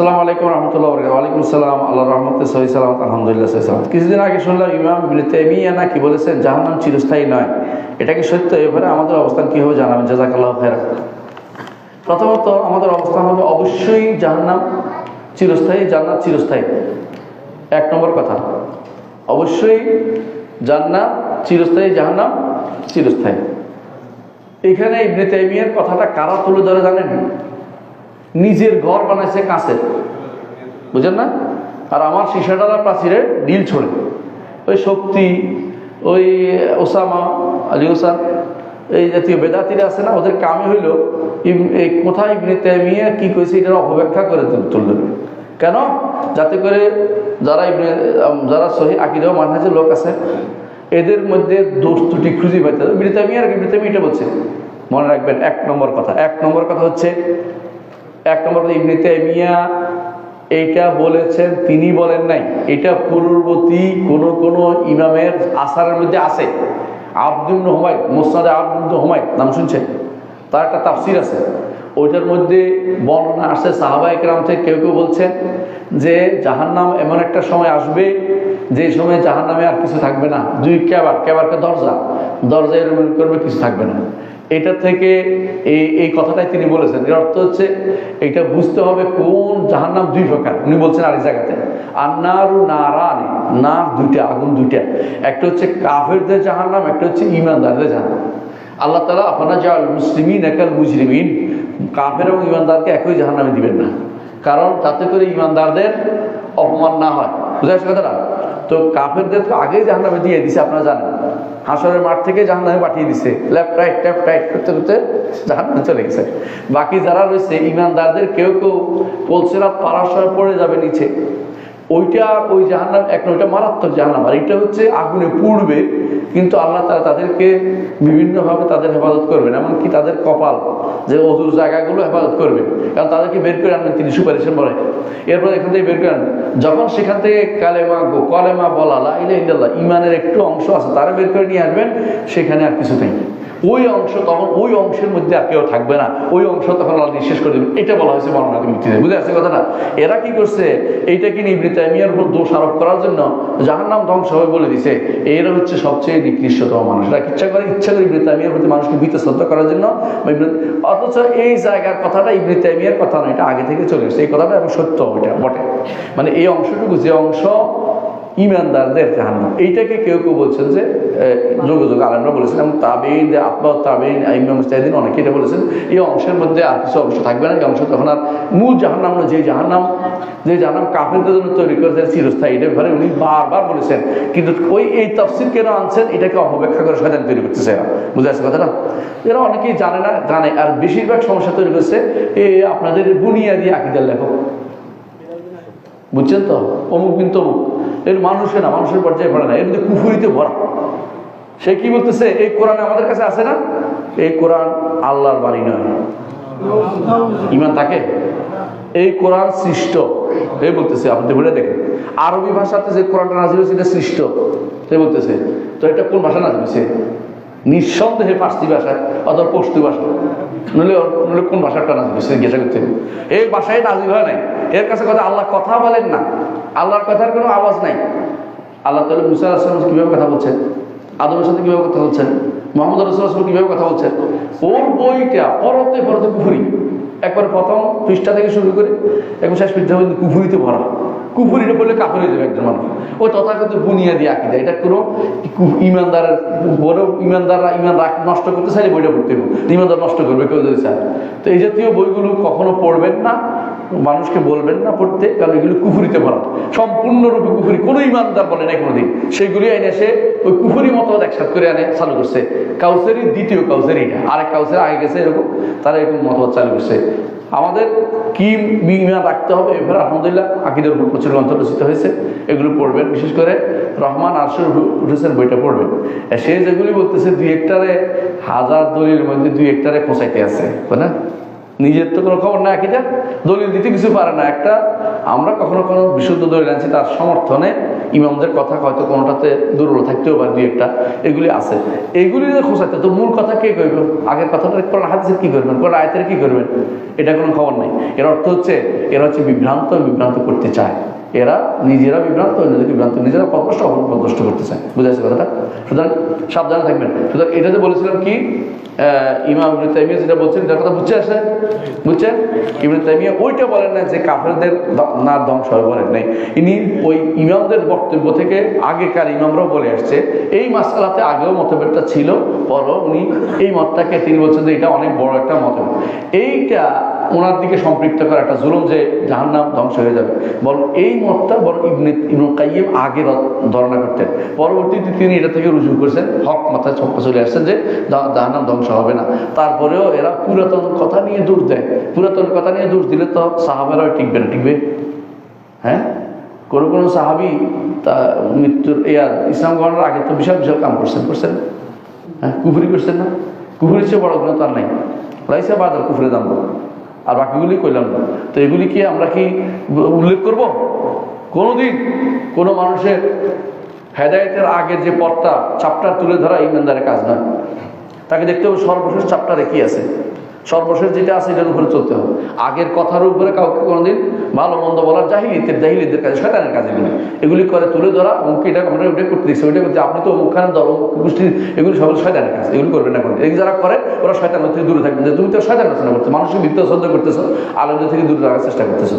আসসালামু আলাইকুম রহমতুল্লাহ ওয়ালাইকুম আসসালাম আল্লাহ রহমতে সহি সালামত, আলহামদুলিল্লাহ সহি সালামত। কিছুদিন আগে শুনলাম ইমাম ইবনে তাইমিয়া নাকি বলেছেন, জাহান্নাম চিরস্থায়ী নয়। এটা কি সত্য? এবারে আমাদের অবস্থান কি হবে জানাবেন? জাজাকাল্লাহ খের প্রথমত আমাদের অবস্থান হবে অবশ্যই জাহান্নাম চিরস্থায়ী, জান্নাত চিরস্থায়ী। এক নম্বর কথা, অবশ্যই জান্নাত চিরস্থায়ী, জাহান্নাম চিরস্থায়ী। এখানে ইবনে তাইমিয়ার কথাটা কারা তুলে ধরে জানেন? নিজের ঘর বানাইছে কাঁচের বুঝেন না? আর আমার শিশাডালা প্রাচীরে ডিল ছড়ে। ওই শক্তি, ওই ওসামা, আলী ওসান এই জাতীয় বেদাতিরা আছে না, ওদের কামে হইল কোথায় ইবনে তাইমিয়া কি কইছে এটার অপব্যাখ্যা করে তুল- তুলবে কেন? যাতে করে যারা ইবনে যারা সহি আকিদাও মানহাজের লোক আছে, এদের মধ্যে দোষ ত্রুটি খুঁজে পাইতে হবে। ইবনে তাইমিয়া আর ইবনে তাইমিয়া এটা বলছে। মনে রাখবেন, এক নম্বর কথা। এক নম্বর কথা হচ্ছে এক নম্বর কথা, ইবনে তাইমিয়া এইটা বলেছেন, তিনি বলেন নাই। এটা পূর্ববর্তী কোন কোন ইমামের আসারের মধ্যে আছে। আব্দুল হুমায়দ মোসাদে আব্দুল হুমায়দ, নাম শুনছেন? তার একটা তাফসির আছে। ওইটার মধ্যে বর্ণনা আসছে সাহাবা একরাম থেকে কেউ কেউ বলছেন যে, জাহান্নাম এমন একটা সময় আসবে, যে সময় জাহান্নামে আর কিছু থাকবে না। দুই ক্যাবার ক্যাবারকে দরজা। দরজা এরকম করবে, কিছু থাকবে না। এটা থেকে এই এই কথাটাই তিনি বলেছেন। এর অর্থ হচ্ছে, এটা বুঝতে হবে কোন জাহান্নাম দুই প্রকার। উনি বলছেন আরেক জায়গাতে, আন্নারু নারানি, নার দুইটা, আগুন দুইটা। একটা হচ্ছে কাফেরদের জাহান্নাম, একটা হচ্ছে ইমানদারদের জাহান্নাম। আল্লাহ তালা আপনারা যা মুসলিমিন একাল মুজরিমিন। কাফের এবং ইমানদারকে একই জাহান্নামে দিবেন না। কারণ তাতে করে ইমানদারদের অপমান না হয়। বুঝতে পারছি কথাটা? তো কাফেরদের তো আগেই জাহান্নামে দিয়ে দিছে, আপনারা জানেন। হাসরের মাঠ থেকে জাহান্নামে পাঠিয়ে দিছে। লেফট রাইট লেফট রাইট করতে করতে জাহান্নামে চলে গেছে। বাকি যারা রয়েছে, ইমানদারদের কেউ কেউ পলসেরাত সময় পড়ে যাবে নিচে। ওইটা ওই জাহান্নাম এক ওইটা মারাত্মক জাহান্নাম। আর এটা হচ্ছে আগুনে পুড়বে, কিন্তু আল্লাহ তারা তাদেরকে বিভিন্নভাবে তাদের হেফাজত করবেন। এমনকি তাদের কপাল, যে অজুর জায়গাগুলো হেফাজত করবেন কারণ তাদেরকে বের করে আনবেন, তিনি সুপারিশের পরে। এরপর এখান থেকে বের করে আনবেন। যখন সেখান থেকে কালেমা গো, কলেমা বলা ইলা ইমানের একটু অংশ আছে, তারা বের করে নিয়ে আসবেন, সেখানে আর কিছু নেই। ওই অংশ তখন ওই অংশের মধ্যে আর কেউ থাকবে না। ওই অংশ তখন আল্লাহ নিঃশেষ করে দেবেন এটা বলা হয়েছে বর্ণনাকে মুক্তিতে বুঝে আসছে কথাটা? এরা কি করছে? এইটাকে নিবৃত্ত তাইমিয়ার উপর দোষ আরোপ করার জন্য যাহার নাম ধ্বংস হবে বলে দিছে? এরা হচ্ছে সবচেয়ে নিকৃষ্টতম মানুষ। এরা ইচ্ছা করে ইচ্ছা করে ইবনে তাইমিয়ার প্রতি মানুষকে ভীত শ্রদ্ধা করার জন্য অথচ এই জায়গার কথাটা ইবনে তাইমিয়ার কথা নয়, এটা আগে থেকে চলে এসেছে। এই কথাটা এবং সত্য ওইটা বটে। মানে এই অংশটুকু, যে অংশ ইমানদারদের জাহান্নাম। এইটাকে কেউ কেউ বলছেন যে যোগ যোগ আলমরা বলেছেন এবং তাবেইন আত্মা, তাবেইন ইমাম অনেকে এটা বলেছেন। এই অংশের মধ্যে আর কিছু অংশ থাকবে না। এই অংশ তখন আর মূল জাহান্নাম না যে জাহান্নাম যে জাহান্নাম কাফেরদের জন্য তৈরি করেছেন চিরস্থায়ী। এটার ঘরে উনি বারবার বলেছেন। কিন্তু ওই, এই তফসিল কেন আনছেন? এটাকে অপব্যাখ্যা করে শয়তান তৈরি করতেছে এরা। বুঝে আসছে কথাটা? এরা অনেকেই জানে না, জানে। আর বেশিরভাগ সমস্যা তৈরি করছে এই আপনাদের বুনিয়াদি আকিদার লেখক। বুঝছেন তো? অমুক বিন তমুক এর মানুষে না, মানুষের পর্যায়ে পড়ে না। এর মধ্যে কুফুরিতে ভরা। সে কি বলতেছে? এই কোরআন আমাদের কাছে আছে না? এই কোরআন আল্লাহর বাড়ি নয়। ইমান থাকে? এই কোরআন সৃষ্ট। এই বলতেছে, আপনি বলে দেখেন। আরবি ভাষাতে যে কোরআনটা নাজিল হয়েছে, এটা সৃষ্ট। সে বলতেছে, তো এটা কোন ভাষা নাজিল হয়েছে? নিঃসন্দেহে ফার্সি ভাষায়, অথবা পশতু ভাষা নইলে নইলে কোন ভাষাটা নাজিল জিজ্ঞাসা করতে এই ভাষায় নাজিল হয় নাই। এর কাছে কথা আল্লাহ কথা বলেন না। আল্লাহর কথার কোনো আওয়াজ নাই। আল্লাহ তাহলে মুসা আসলাম কীভাবে কথা বলছেন? আদমের সাথে কীভাবে কথা বলছেন? মোহাম্মদ রসুল্লাহ কীভাবে কথা বলছেন? ওর বইটা পরতে পরতে কুফুরি। একবার প্রথম পৃষ্ঠা থেকে শুরু করে এবং শেষ পৃষ্ঠা পর্যন্ত কুফুরিতে ভরা। কুফুরিটা বললে কাপড় যাবে একজন মানুষ। ওই তথাগত বুনিয়াদি আকিদা। এটা কোনো ইমানদারের, বড় ইমানদাররা ইমান নষ্ট করতে চাইলে বইটা পড়তে হবে। ইমানদার নষ্ট করবে, কেউ যদি চায়। তো এই জাতীয় বইগুলো কখনো পড়বেন না, মানুষকে বলবেন না পড়তে, কারণ এগুলো কুফুরিতে ভরা। সম্পূর্ণরূপে কুফুরি, কোনো ইমানদার বলে নাই কোনোদিন। সেইগুলি আইনে এসে ওই কুফুরি মতো একসাথে করে আনে, চালু করছে। কাউসারি দ্বিতীয় কাউসারি আরেক কাউসারি আগে গেছে এরকম, তারা এরকম মতবাদ চালু করছে। আমাদের কি ইমান রাখতে হবে এবার আলহামদুলিল্লাহ আকিদের উপর প্রচুর গ্রন্থ রচিত হয়েছে। এগুলো পড়বেন, বিশেষ করে রহমান আরশুর উঠেছেন বইটা পড়বেন। সে যেগুলি বলতেছে, দুই একটারে হাজার দলির মধ্যে দুই একটারে খোঁচাইতে আছে, তাই না? নিজের তো কোনো খবর না আকিদা দলিল দিতে কিছু পারে না। একটা, আমরা কখনো কোনো বিশুদ্ধ দলিল আনছি তার সমর্থনে ইমামদের কথা হয়তো কোনোটাতে দুর্বল থাকতেও পারে, দুই একটা। এগুলি আছে। এগুলি খোঁচাতে তো মূল কথা কে করবে আগের কথাটা কোন হাদিসের কি করবেন? কোন আয়তের কি করবেন? এটা কোনো খবর নেই। এর অর্থ হচ্ছে, এরা হচ্ছে বিভ্রান্ত বিভ্রান্ত করতে চায়। এরা নিজেরা বিভ্রান্ত অন্যদের বিভ্রান্ত, নিজেরা পদষ্ট অপর পদষ্ট করতে চায় বুঝে আছে কথাটা? সুতরাং সাবধানে থাকবেন। সুতরাং এটাতে বলেছিলাম কি ইমাম ইবনে তাইমিয়া যেটা বলছেন তার কথা বুঝছে আসে? বুঝছেন ইবনে তাইমিয়া ওইটা বলেন না যে কাফেরদের না, ধ্বংস হয় বলেন নাই। ইনি ওই ইমামদের বক্তব্য থেকে আগেকার ইমামরাও বলে আসছে, এই মাসালাতে আগেও মতভেদটা ছিল, পরও উনি এই মতটাকে তিনি বলছেন যে এটা অনেক বড় একটা মতভেদ। এইটা ওনার দিকে সম্পৃক্ত করা একটা জুলুম যে জাহান্নাম ধ্বংস হয়ে যাবে। বরং এই মতটা বরং ইবনে ইবনে কাইয়িম আগে ধারণা করতেন। পরবর্তীতে তিনি এটা থেকে রুজু করেছেন, হক মাথায় ছক্কা চলে আসছেন যে জাহান্নাম ধ্বংস হবে না। তারপরেও এরা পুরাতন কথা নিয়ে দোষ দেয়। পুরাতন কথা নিয়ে দোষ দিলে তো সাহাবেরাও টিকবে না, টিকবে? হ্যাঁ? কোনো কোনো সাহাবি তা মৃত্যুর ইয়া ইসলাম গ্রহণের আগে তো বিশাল বিশাল কাম করছেন করছেন হ্যাঁ কুফুরি করছেন না? কুফুরির চেয়ে বড় গুণ তার নাই। লাইসা বাদ কুফুরে দাম আর বাকিগুলি কইলাম না। তো এগুলি কি আমরা কি উল্লেখ করব? কোনোদিন কোনো মানুষের হেদায়তের আগে যে পথটা চাপটার তুলে ধরা ইমানদারের কাজ নয়। তাকে দেখতে হবে সর্বশেষ চাপটারে কি আছে। সর্বশেষ যেটা আছে এটার উপরে চলতে হবে। আগের কথার উপরে কাউকে কোনোদিন ভালো মন্দ বলার জাহিলিতের জাহিলিদের কাজে, শয়তানের কাজে এগুলি এগুলি করে তুলে ধরা অমুক এটা আমরা ওটা করতে দিচ্ছি ওইটা করতে আপনি তো অমুকখানে দল অমুক গোষ্ঠী, এগুলি সব শয়তানের কাজ, এগুলি করবেন না করবেন যারা করে, ওরা শয়তান থেকে দূরে থাকবেন। যে তুমি তো শয়তান রচনা করছ মানুষকে বৃত্ত সহ্য করতেছো আলোদের থেকে দূরে রাখার চেষ্টা করতেছো।